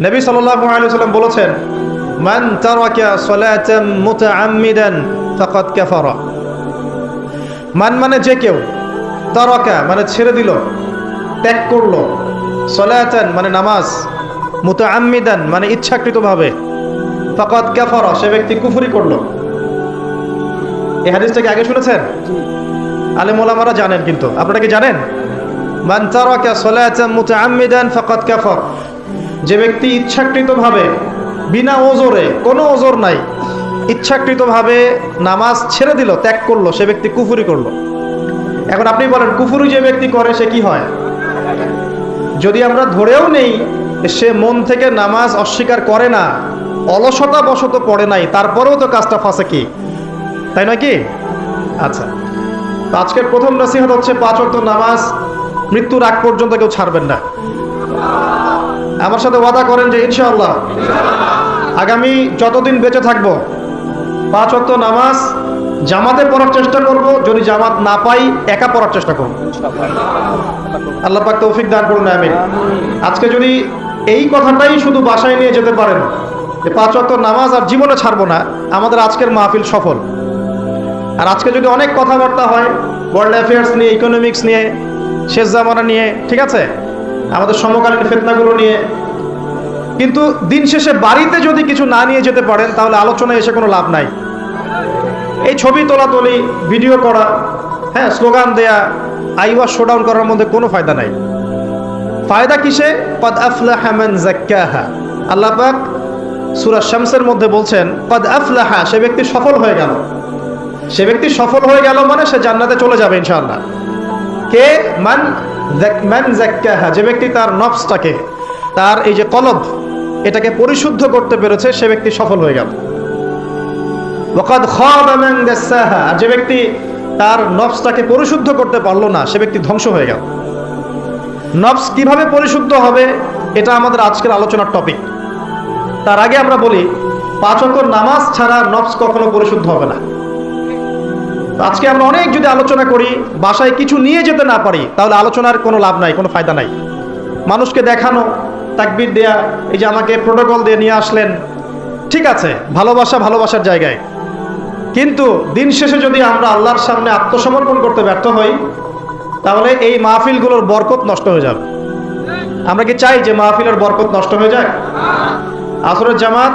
নবী সাল্লাল্লাহু আলাইহি সাল্লাম বলেছেন মান তারাকা সালাতাম মুতাআম্মিদান ফাকাদ কাফারা। মান মানে যে কেউ তারাকা মানে ছেড়ে দিল ত্যাগ করল। সালাতান মানে নামাজ মুতাআম্মিদান মানে ইচ্ছাকৃতভাবে। ফাকাদ কাফারা সে ব্যক্তি কুফরি করল। এই হাদিসটাকে আগে শুনেছেন? আলেম ওলামারা জানেন কিন্তু। আপনারা কি জানেন? মান তারাকা সালাতাম মুতাআম্মিদান ফাকাদ কাফার। যে ব্যক্তি ইচ্ছাকৃতভাবে, বিনা ওজোরে, কোনো ওজোর নাই, ইচ্ছাকৃতভাবে নামাজ ছেড়ে দিল, ত্যাগ করল, সে ব্যক্তি কুফুরি করল। এখন আপনি বলেন, কুফুরি যে ব্যক্তি করে, সে কি হয়? যদি আমরা ধরেও নেই সে মন থেকে নামাজ অস্বীকার করে না, অলসতা বশত পড়ে নাই, তারপরেও তো কাজটা ফাঁসে কি? তাই নয় কি? আচ্ছা। আজকের প্রথম নসিহত হচ্ছে, পাঁচ অক্ট নামাজ, মৃত্যুর আগ পর্যন্ত কেউ ছাড়বেন না। আমার সাথে ওয়াদা করেন যে ইনশাআল্লাহ আগামী যতদিন বেঁচে থাকব, পাঁচ অক্ট নামাজ জামাতে পড়ার চেষ্টা করব, যদি জামাত না পাই একা পড়ার চেষ্টা করব। আল্লাহ পাক তৌফিক দান করুন আমি আজকে যদি এই কথাটাই শুধু বাসায় নিয়ে যেতে পারেন, যে পাঁচ অক্ট নামাজ আর জীবনে ছাড়বো না, আমাদের আজকের মাহফিল সফল। আর আজকে যদি অনেক কথাবার্তা হয় ওয়ার্ল্ড অ্যাফেয়ার্স নিয়ে ইকোনমিক্স নিয়ে, শেষ জামানা নিয়ে, ঠিক আছে? আমাদের সমকালীন ফেতনাগুলো নিয়ে। কিন্তু দিন শেষে বাড়িতে যদি কিছু না নিয়ে যেতে পারেন, তাহলে আলোচনায় এসে কোনো লাভ নাই। এই ছবি তোলা তোলি, ভিডিও করা হ্যাঁ স্লোগান দেয়া, আইওয়া শোডাউন করার মধ্যে কোনো ফায়দা নাই। ফায়দা কিসে? কদ আফলাহা জাক্কাহা আল্লাহ পাক সূরা শামসের মধ্যে বলছেন, কদ আফলাহা, সে ব্যক্তি সফল হয়ে গেল। সে ব্যক্তি সফল হয়ে গেল মানে সে জান্নাতে চলে যাবে ইনশাআল্লাহ। কে? মান যে ব্যক্তি তার নফসটাকে, তার এই যে কলব, এটাকে পরিশুদ্ধ করতে পেরেছে, সে ব্যক্তি সফল হয়ে গেল। আর যে ব্যক্তি তার নফসটাকে পরিশুদ্ধ করতে পারল না, সে ব্যক্তি ধ্বংস হয়ে গেল। নফস কীভাবে পরিশুদ্ধ হবে, এটা আমাদের আজকের আলোচনার টপিক তার আগে আমরা বলি, পাঁচ অঙ্কর নামাজ ছাড়া নফস কখনো পরিশুদ্ধ হবে না। আজকে আমরা অনেক যদি আলোচনা করি, বাসায় কিছু নিয়ে যেতে না পারি, তাহলে আলোচনার কোনো লাভ নাই, কোনো ফায়দা নাই। মানুষকে দেখানো, তাকবির দেয়া, এই যে আমাকে প্রোটোকল দিয়ে নিয়ে আসলেন, ঠিক আছে, ভালোবাসা ভালোবাসার জায়গায়। কিন্তু দিন শেষে যদি আমরা আল্লাহর সামনে আত্মসমর্পণ করতে ব্যর্থ হই, তাহলে এই মাহফিলগুলোর বরকত নষ্ট হয়ে যাবে। আমরা কি চাই যে মাহফিলের বরকত নষ্ট হয়ে যায় আসরের জামাত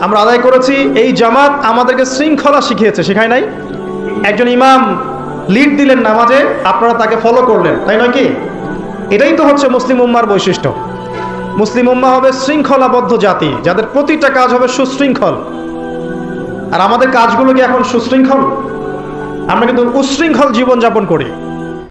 আমরা আদায় করেছি, এই জামাত আমাদেরকে শৃঙ্খলা শিখিয়েছে, শেখায় নাই? একজন ইমাম লিড দিলেন নামাজে, আপনারা তাকে ফলো করলেন, তাই নয় কি? এটাই তো হচ্ছে মুসলিম উম্মার বৈশিষ্ট্য। মুসলিম উম্মা হবে শৃঙ্খলাবদ্ধ জাতি, যাদের প্রতিটা কাজ হবে সুশৃঙ্খল। আর আমাদের কাজগুলো কি এখন সুশৃঙ্খল? আমরা কিন্তু উশৃঙ্খল জীবনযাপন করি।